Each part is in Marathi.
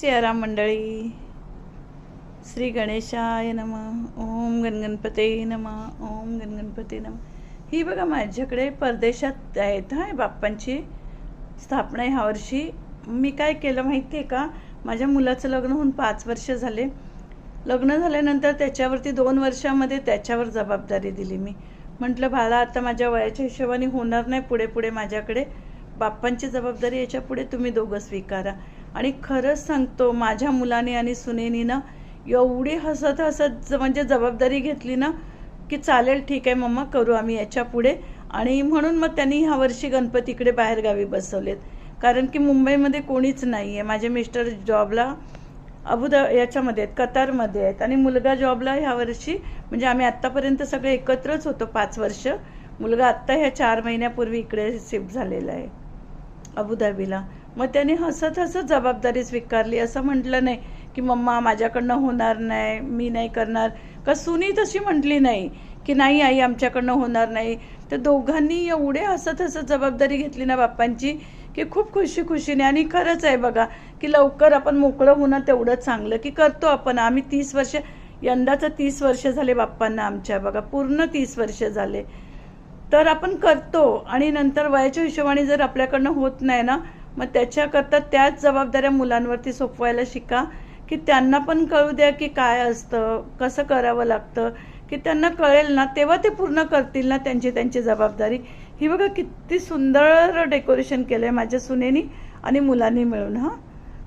सियाराम मंडळी श्री गणेशाय नम ओम गणगणपते नम ओम गणगणपते नम. ही बघा माझ्याकडे परदेशात आहेत हा बाप्पांची स्थापना ह्या वर्षी. मी काय केलं माहिती आहे का? माझ्या मुलाचं लग्न होऊन पाच वर्ष झाले. लग्न झाल्यानंतर त्याच्यावरती दोन वर्षामध्ये त्याच्यावर जबाबदारी दिली मी. म्हटलं बाळा आता माझ्या वयाच्या हिशोबाने होणार नाही पुढे पुढे माझ्याकडे. बाप्पांची जबाबदारी याच्यापुढे तुम्ही दोघं स्वीकारा. आणि खरंच सांगतो माझ्या मुलाने आणि सुनेनी ना एवढी हसत हसत म्हणजे जबाबदारी घेतली ना की चालेल ठीक आहे मम्मा करू आम्ही याच्यापुढे. आणि म्हणून मग त्यांनी ह्या वर्षी गणपतीकडे बाहेरगावी बसवलेत. कारण की मुंबईमध्ये कोणीच नाही आहे माझे मिस्टर जॉबला अबुधा याच्यामध्ये आहेत कतारमध्ये आहेत. आणि मुलगा जॉबला ह्या वर्षी म्हणजे आम्ही आत्तापर्यंत सगळे एकत्रच होतो पाच वर्ष. मुलगा आत्ता ह्या चार महिन्यापूर्वी इकडे शिफ्ट झालेला आहे अबुधाबीला. मग त्याने हसत हसत जबाबदारी स्वीकारली. असं म्हटलं नाही की मम्मा माझ्याकडनं होणार नाही मी नाही करणार. का सुनी तशी म्हटली नाही की नाही आई आमच्याकडनं होणार नाही. तर दोघांनी एवढे हसत हसत जबाबदारी घेतली ना बाप्पांची की खूप खुशी खुशीने आणि खरंच आहे बघा की लवकर आपण मोकळं होणं तेवढं चांगलं की करतो आपण. आम्ही तीस वर्ष यंदाचं तीस वर्ष झाले बाप्पांना आमच्या. बघा पूर्ण तीस वर्ष झाले. तर आपण करतो. आणि नंतर वयाच्या हिशोबाने जर आपल्याकडनं होत नाही ना मग त्याच्याकरता त्याच जबाबदाऱ्या मुलांवरती सोपवायला शिका की त्यांना पण कळू द्या की काय असतं कसं करावं लागतं. की त्यांना कळेल ना तेव्हा ते पूर्ण करतील ना त्यांची त्यांची जबाबदारी. ही बघा किती सुंदर डेकोरेशन केलं आहे माझ्या सुनेनी आणि मुलांनी मिळून हां.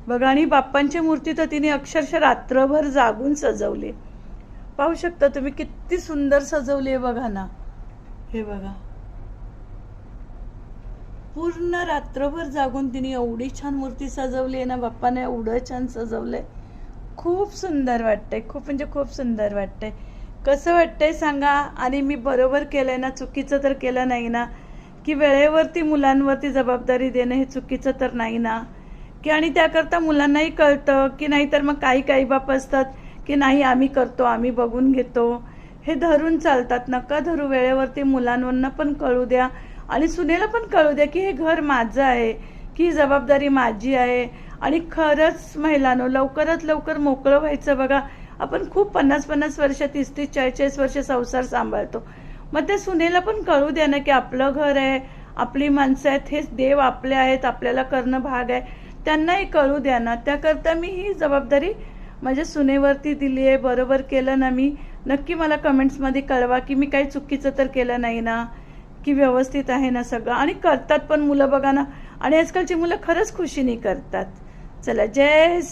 बघा आणि बाप्पांची मूर्ती तर तिने अक्षरशः रात्रभर जागून सजवली. पाहू शकता तुम्ही किती सुंदर सजवली आहे बघा ना. हे बघा. पूर्ण रात्रभर जागून तिने एवढी छान मूर्ती सजवली आहे ना बाप्पाने एवढं छान सजवलंय. खूप सुंदर वाटतंय खूप म्हणजे खूप सुंदर वाटतंय. कसं वाटतंय सांगा? आणि मी बरोबर केलंय ना चुकीचं तर केलं नाही ना? की वेळेवरती मुलांवरती जबाबदारी देणं हे चुकीचं तर नाही ना? की आणि त्याकरता मुलांनाही कळतं की नाही तर मग काही काही बाप असतात की नाही आम्ही करतो आम्ही बघून घेतो. हे धरून चालतात नका धरू वेळेवरती मुलांवरनं पण कळू द्या. आणि सुनेला पण कळू द्या की हे घर माझं आहे की ही जबाबदारी माझी आहे. आणि खरंच महिलांनो लवकरात लवकर मोकळं व्हायचं बघा. आपण खूप पन्नास पन्नास वर्ष तीस तीस चाळीस चाळीस वर्ष संसार सांभाळतो. मग त्या सुनेला पण कळू द्या ना की आपलं घर आहे आपली माणसं आहेत हे देव आपले आहेत आपल्याला करणं भाग आहे. त्यांनाही कळू द्या ना. त्याकरता मी ही जबाबदारी माझ्या सुनेवरती दिली आहे. बरोबर केलं ना मी. नक्की मला कमेंट्समध्ये कळवा की मी काही चुकीचं तर केलं नाही ना. की व्यवस्थित आहे ना सगळं. आणि करतात पण मुलं बघा ना. आणि आजकालची मुलं खरंच खुशीने करतात. चला जय